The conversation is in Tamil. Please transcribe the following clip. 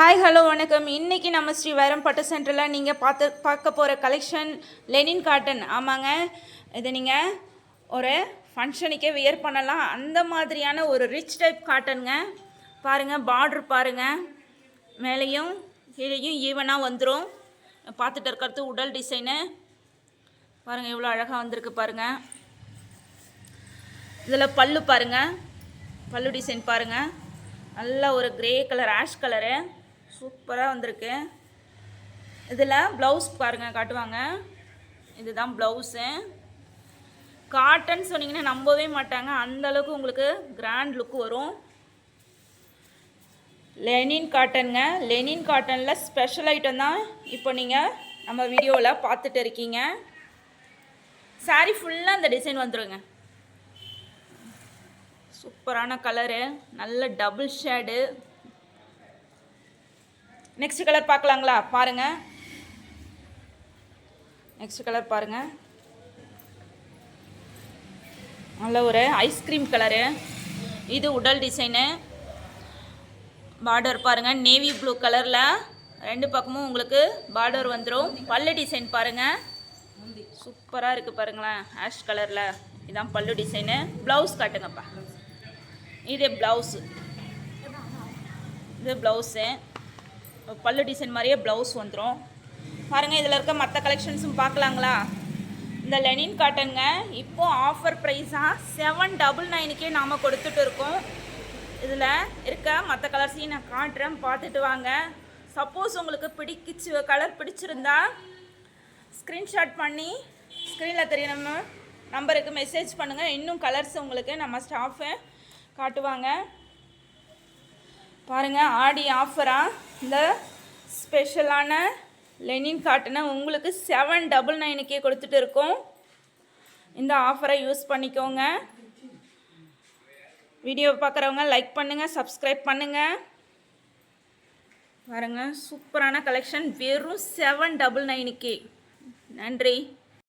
ஹாய் ஹலோ வணக்கம். இன்னைக்கு நம்ம ஸ்ரீ வைரம் பட்டு சென்டரில் நீங்கள் பார்த்து பார்க்க போகிற கலெக்ஷன் லெனின் காட்டன் ஆமாங்க. இது நீங்கள் ஒரு ஃபங்க்ஷனுக்கே வியர் பண்ணலாம். அந்த மாதிரியான ஒரு ரிச் டைப் காட்டனுங்க பாருங்கள் பார்ட்ரு பாருங்கள் மேலேயும் கீழேயும் ஈவனாக வந்துடும் பார்த்துட்டு இருக்கிறது உடல் டிசைனு பாருங்கள் எவ்வளோ அழகாக வந்திருக்கு பாருங்கள் இதில் பல்லு பாருங்கள் பல்லு டிசைன் பாருங்கள் நல்ல ஒரு கிரே கலர் ஆஷ் கலரு சூப்பராக வந்திருக்கு. இதில் ப்ளவுஸ் பாருங்கள் காட்டுவாங்க. இதுதான் ப்ளவுஸு காட்டன் சொன்னீங்கன்னா நம்பவே மாட்டாங்க. அந்த அளவுக்கு உங்களுக்கு கிராண்ட் லுக் வரும். லெனின் காட்டனுங்க லெனின் காட்டனில் ஸ்பெஷல் ஐட்டம் தான் இப்போ நீங்கள் நம்ம வீடியோவில் பார்த்துட்டு இருக்கீங்க. சாரீ ஃபுல்லாக அந்த டிசைன் வந்துடுங்க சூப்பரான கலரு நல்ல டபுள் ஷேடு நெக்ஸ்ட் கலர் பார்க்கலாங்களா? பாருங்க. நெக்ஸ்ட் கலர் பாருங்க. நல்ல ஒரு ஐஸ்கிரீம் கலரு இது உடல் டிசைனு பார்டர் பாருங்கள் நேவி ப்ளூ கலரில் ரெண்டு பக்கமும் உங்களுக்கு பார்டர் வந்துடும் பல்லு டிசைன் பாருங்கள் சூப்பராக இருக்குது பாருங்களேன். ஆஷ் கலரில் இதான் பல்லு டிசைனு ப்ளவுஸ் காட்டுங்கப்பா. இது ப்ளவுஸு இது ப்ளவுஸு பல்லு டிசைன் மாதிரியே ப்ளவுஸ் வந்துடும் பாருங்கள் இதில் இருக்க மற்ற கலெக்ஷன்ஸும் பார்க்கலாங்களா? இந்த லெனின் காட்டனுங்க இப்போது ஆஃபர் ப்ரைஸாக செவன் டபுள் நைனுக்கே நாம் கொடுத்துட்டு இருக்கோம். இதில் இருக்க மற்ற கலர்ஸையும் நான் காட்டுறேன் பார்த்துட்டு வாங்க. சப்போஸ் உங்களுக்கு பிடிக்கிச்சு கலர் பிடிச்சிருந்தா ஸ்க்ரீன்ஷாட் பண்ணி ஸ்க்ரீனில் தெரிய நம்ம நம்பருக்கு மெசேஜ் பண்ணுங்கள் இன்னும் கலர்ஸ் உங்களுக்கு நம்ம ஸ்டாஃபு காட்டுவாங்க. பாருங்கள் ஆடி ஆஃபராக இந்த ஸ்பெஷலான லெனின் காட்டனை உங்களுக்கு செவன் டபுள் நைனுக்கே கொடுத்துட்டு இருக்கோம். இந்த ஆஃபரை யூஸ் பண்ணிக்கோங்க. வீடியோ பார்க்குறவங்க லைக் பண்ணுங்கள் சப்ஸ்கிரைப் பண்ணுங்கள் பாருங்கள் சூப்பரான கலெக்ஷன் வெறும் செவன் டபுள் நைனுக்கே நன்றி.